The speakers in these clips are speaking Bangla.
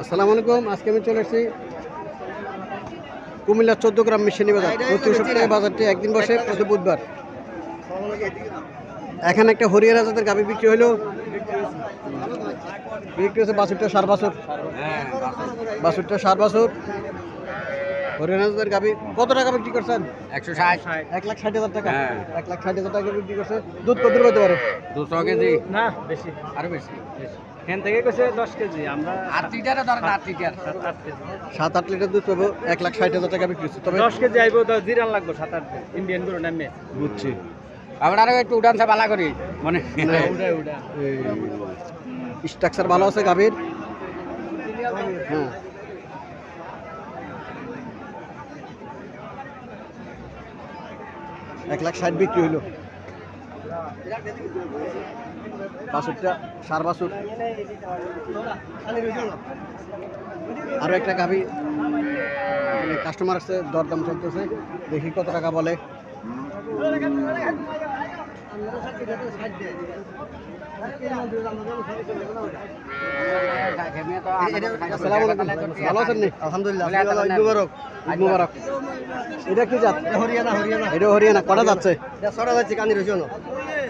আসসালামু আলাইকুম, আজকে আমি চলে এসেছি কুমিল্লা চোদ্দ গ্রাম মিশনি বাজার। প্রতি সপ্তাহে বাজারটি একদিন বসে, প্রতি বুধবার। এখানে একটা হরিয়ানা জাতের গাভি বিক্রি হলো। বিক্রি হচ্ছে বাছুরটা সার বাছুর। বাছুরটা সার বাছুর। হরিয়ানা জাতের গাভি কত টাকা বিক্রি করছেন? একশো ষাট। এক লাখ ষাট হাজার টাকা। হ্যাঁ। এক লাখ ষাট হাজার টাকা বিক্রি করছে। দুধ কত হতে পারে? দুশো কেজি। না বেশি। আরও বেশি। এখান থেকে গেছে দশ কেজি আমরা আট লিটারে ধরেন আট লিটার। সাত আট লিটার দুধ পাবো এক লাখ ষাট হাজার টাকা বিক্রি তবে দশ কেজি আইব দশ জিরান লাগবে সাত আট ইন্ডিয়ান গরু নামে বুঝছি। আপনারা একটু উঠানছে বালা করি। মানে স্ট্রাকচার ভালো আছে গাভীর? হ্যাঁ। এক লাখ ষাট বিক্রি হইল। বাসুরটা, সার বাসুর। আরও একটা গাভী। কাস্টমার আসছে দরদাম চলতেছে। দেখি কত টাকা বলে। ভালো আছেন আলহামদুলিল্লাহ মুবারক মুবারক এটা কি হরিয়ানা হরিয়ানা। এটা হরিয়ানা কটা যাচ্ছে? ছটা যাচ্ছে কানি রয়েছে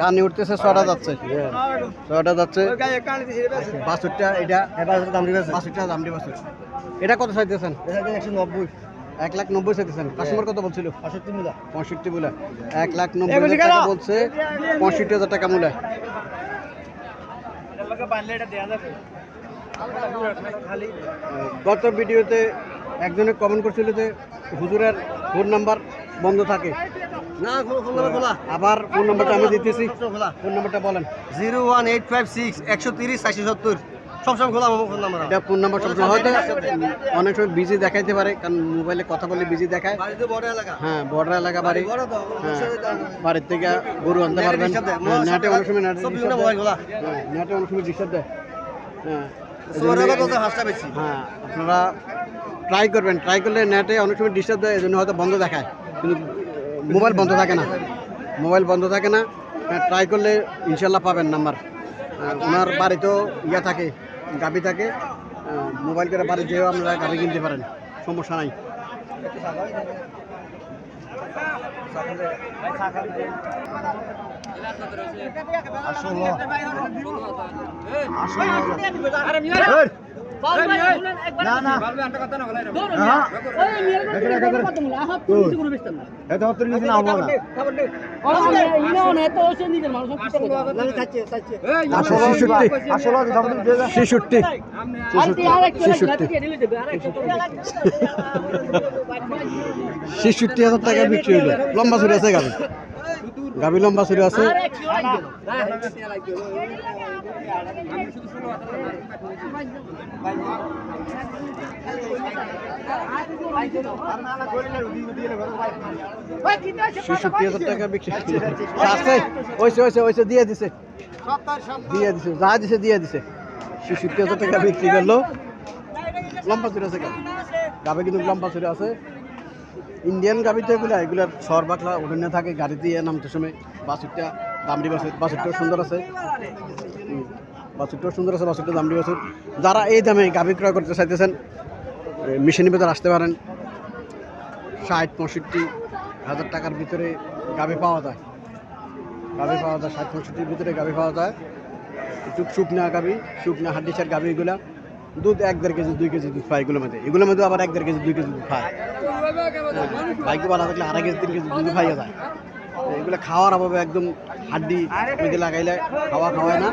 কানি উঠতেছে ছটা যাচ্ছে। ছটা যাচ্ছে। বাছুরটা এটা বাছুরটা দামড়ি বাছুর এটা কত চাইতেছেন একশো নব্বই। এক লাখ নব্বই চাইতেছেন। কাস্টমার কত বলছিল? পঁয়ষট্টি মূলা। পঁয়ষট্টি মূলা। এক লাখ নব্বই হাজার টাকা বলছে পঁয়ষট্টি হাজার টাকা মূলা। গত ভিডিওতে একজনে কমেন্ট করছিল যে হুজুরের ফোন নাম্বার বন্ধ থাকে। না ফোন নাম্বার খোলা। আবার ফোন নাম্বারটা আমি দিতেছি। ফোন নাম্বারটা বলেন। Zero one eight five six একশো তিরিশ চারশো সত্তর। সবসময় খোলা ফোন নাম্বার এটা ফোন নাম্বার সবসময় হয়তো অনেক সময় বিজি দেখাইতে পারে কারণ মোবাইলে কথা বলে বিজি দেখায়। হ্যাঁ বর্ডার এলাকা বাড়ি। হ্যাঁ বাড়ির থেকে গরু আনতে পারবেন। হ্যাঁ, নেটে অনেক সময় নেটে। হ্যাঁ, নেটে অনেক সময় ডিস্টার্ব দেয় হ্যাঁ হ্যাঁ আপনারা ট্রাই করবেন। ট্রাই করলে নেটে অনেক সময় ডিস্টার্ব দেয় এই জন্য হয়তো বন্ধ দেখায়। কিন্তু মোবাইল বন্ধ থাকে না। মোবাইল বন্ধ থাকে না। ট্রাই করলে ইনশাল্লাহ পাবেন নাম্বার ওনার বাড়িতেও ইয়া থাকে। গাবি থাকে মোবাইল করে বাড়ি যেয়েও আপনারা গাবি কিনতে পারেন সমস্যা নাই। না না এটা হত্তর নিচে না। হব না ছেষট্টি ছেষট্টি ছেষট্টি হাজার টাকা বিক্রি হইল লম্বা ছুরি আছে গাবি গাবি লম্বা ছুরি আছে। ছেষট্টি হাজার টাকা বিক্রি আছে ওইসে ওইসে ওইসে দিয়ে দিছে। দিয়ে দিছে যা দিছে দিয়ে দিছে। ছেষট্টি হাজার টাকা বিক্রি করল লম্বা ছুরি আছে গাবি কিন্তু লম্বা ছুরি আছে। ইন্ডিয়ান গাবিতে এগুলো এগুলার সর বাকলা উঠে থাকে গাড়ি দিয়ে নামতে সময়। বাছুরটা দামড়ি বাছুর বাছুরটাও সুন্দর আছে। হুম, বাছুরটাও সুন্দর আছে বাছুরটা দামড়ি বাছুর যারা এই দামে গাবি ক্রয় করতে চাইতেছেন মিশনি বাজার আসতে পারেন। ষাট পঁয়ষট্টি হাজার টাকার ভিতরে গাবি পাওয়া যায়। গাবি পাওয়া যায় ষাট পঁয়ষট্টির ভিতরে গাবি পাওয়া যায়। একটু শুকনা গাবি শুকনা হাড্ডিসার গাবি এগুলা। দুধ এক দেড় কেজি, দুই কেজি দুধ পায় এগুলোর মধ্যে। এগুলোর মধ্যে আবার এক দেড় কেজি, দুই কেজি দুধ পায় বাইকে ভালো থাকলে আড়াই কেজি, তিন কেজি দুধ পাইয়া যায়। এগুলো খাওয়ার অভাবে একদম হাড্ডি মধ্যে লাগাইলে খাওয়া খাওয়ায় না।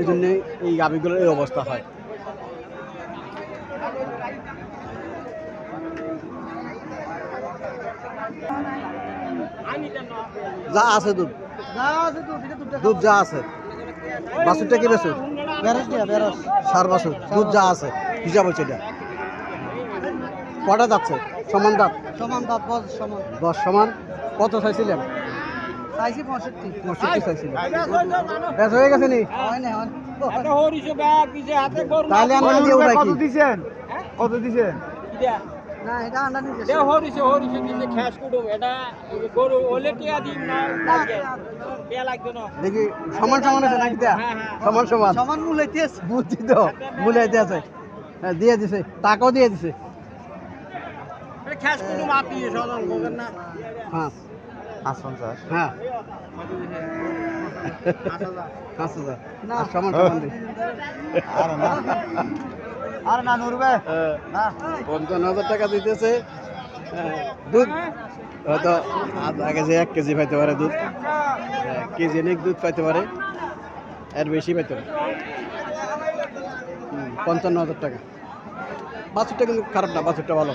এই জন্যে এই গাবিগুলোর এই অবস্থা হয়। যা আছে দুধ। দুধ যা আছে। বাসুরটা কি বেসুর সার বাছুর দুধ যা আছে হিসাব হচ্ছে এটা। কটা যাচ্ছে? সমান দাঁত? সমান দাঁত বস সমান। দশ সমান। কত চাইছিলেন? চাইছি পঁয়ষট্টি। পঁয়ষট্টি চাইছিলেন। বেশ হয়ে গেছে নি? হয় না হয় তাহলে আমরা দিছেন? কত দিছেন? না এটা আন্ডা নিচে দেখি সমান সমান আছে নাকি তা? সমান সমান? সমান মূল্য দিয়েছে বুঝছি তো হ্যাঁ দিয়ে দিছে টাকাও দিয়ে দিছে। খ্যাস কোনো মাপি সাধারণ কোকেন না। পাঁচ। পাঁচ পঞ্চাশ। হ্যাঁ। পাঁচ হাজার। আর সমান সমান দিই আর না। নুরবে না পঞ্চান্ন হাজার টাকা দিতেছে। হ্যাঁ, দুধ? হয়তো আধা কেজি এক কেজি পাইতে পারে দুধ। হ্যাঁ, কেজি অনেক দুধ পাইতে পারে। এর বেশি পাইতে পারে। হুম, পঞ্চান্ন হাজার টাকা। বাছুরটা কিন্তু খারাপ না বাছুরটা ভালো।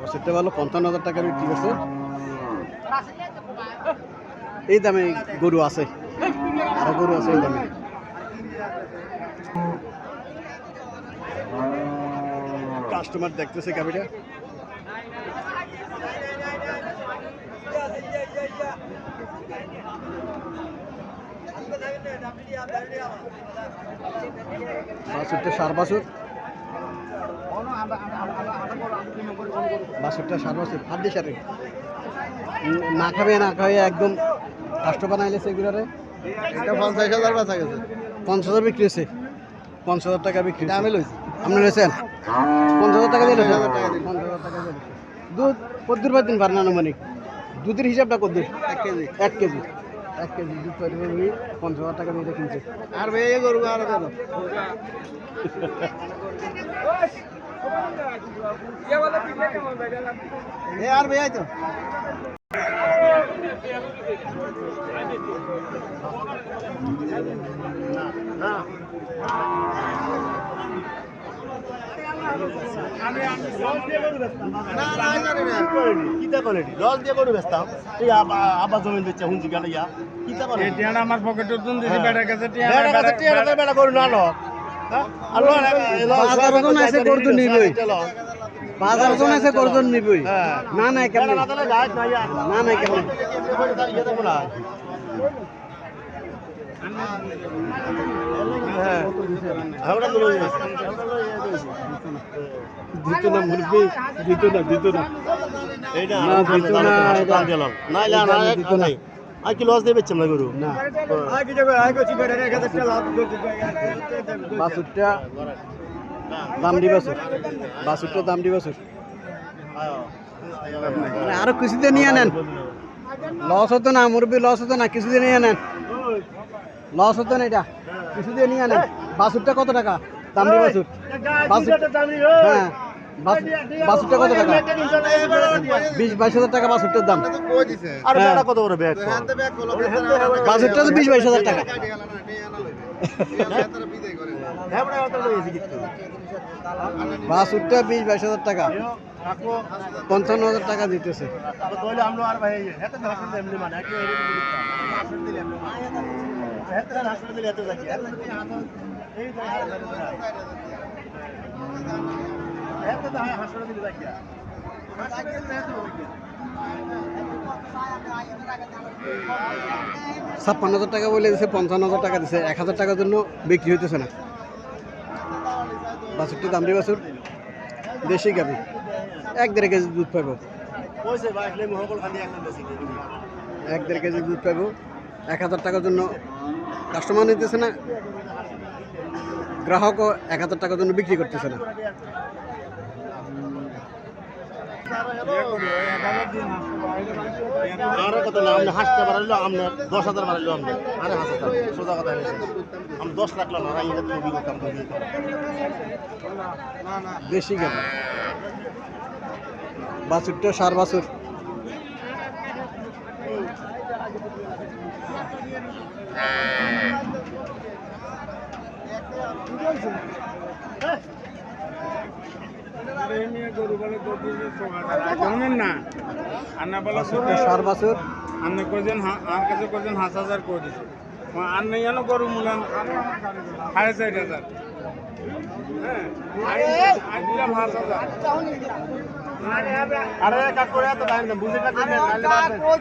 বাছুরটা ভালো পঞ্চান্ন হাজার টাকা বিক্রি করছে। এই দামে গরু আছে। আরও গরু আছে এই দামে। কাস্টমার দেখতেছে গাড়িটা। সার সার সারে না খাবে না খাবে একদম কাস্টমার আইলে সেগুলারে এটা পঞ্চাশ হাজার বেচা গেছে। পঞ্চাশ হাজার বিক্রি হয়েছে। পঞ্চাশ হাজার টাকা বিক্রি আমি লইছি। আপনি লইছেন? পঞ্চাশ হাজার টাকা দিয়ে লইছেন? পঞ্চাশ হাজার টাকা লইছেন। দুধ কদ্দুর পাইতেন পারেন আনুমানিক। দুধের হিসাবটা কদ্দুর? এক কেজি। এক কেজি। এক কেজি দুধ পাইতে পারবি পঞ্চাশ হাজার টাকা দিয়ে কিনছে। আর ভাই গরু আর আর ভাই তো। না আবা জমিন বেচছে হুঁজি গেল ইয়া কিতা কোয়ালিটি টিয়াটা আমার পকেটে তুন দিছি বেটার কাছে বেড়া কাছে টিয়া কাছে গরু না আছে গরজন নিবই। না না কেমন। না না না না, কি লস না না বাছুরটা দাম বাছুরটা দাম আরও কিছুতে নিয়ে নেন। লস হতো না মুরব্বী লস হতো না কিছুতে নিয়ে নেন। লস হতো না এটা। কিছুতে নিয়ে নেন বাছুরটা কত টাকা? দাম বাছুর। হ্যাঁ। কত টাকা? বিশ বাইশ হাজার টাকা দাম। হ্যাঁ। কত বড় ব্যাগ? বাছুরটা তো বিশ বাইশ হাজার টাকা। হ্যাঁ। বিশ বাইশ হাজার টাকা। পঞ্চান্ন হাজার টাকা দিতেছে। ছাপ্পান্ন হাজার টাকা বলে দিছে, পঞ্চান্ন হাজার টাকা দিছে, এক হাজার টাকার জন্য বিক্রি হইতেছে না। বাছুরটি দামড়ি বাছুর, দেশি গাবি এক দেড় কেজি দুধ পাবো এক দেড় কেজি দুধ পাবো এক হাজার টাকার জন্য কাস্টমার নিতেছে না গ্রাহকও এক হাজার টাকার জন্য বিক্রি করতেছে না। আর কত না আপনি হাসতে পারল আপনি দশ হাজার পারল আপনি আরে হাসতে সোজা কথা আমি দশ লাখ করতাম বাছুরটা সার বাছুর। না? আন্না বলে বাছুরটা সার বাছুর। আন্না কজন আর কাছে কজন হাঁস হাজার করে দিছে। আন্না যেন গরু মূলান সাড়ে চার হাজার। হ্যাঁ দিলাম হাঁস হাজার। আরে করে টাইম বুঝে বাদ।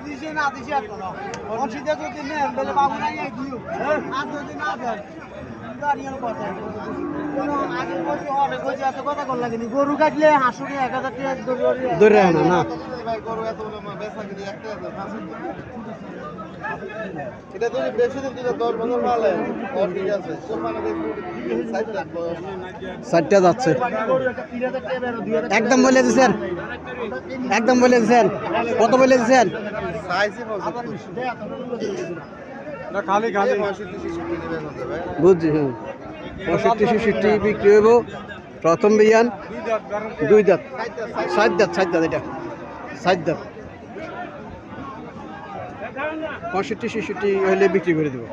দিছে না দিছে যদি নেন বলে বাবু নাই এই দিও। আর যদি না দেন কথা। কোনো আগে কইছে হরে কইছে এত কথা কল লাগেনি। গরু কাটলে হাসুরে 1000 টাকা দড়ি না। না গরু এত বেচা কিনি একটা এটা তুমি বেশি দিন দিলে দশ বছর পালে ঠিক আছে। ষাটটা যাচ্ছে। একদম বলে দিচ্ছেন একদম বলে দিচ্ছেন কত বলে দিচ্ছেন বুঝছি হুম। পঁয়ষট্টি ছেষট্টি বিক্রি হইব। প্রথম বিয়ান। দুই দাঁত সাত দাঁত। সাত দাঁত এটা। সাত দাঁত। পঁয়ষট্টি ছেষট্টি হলে বিক্রি করে দেবো।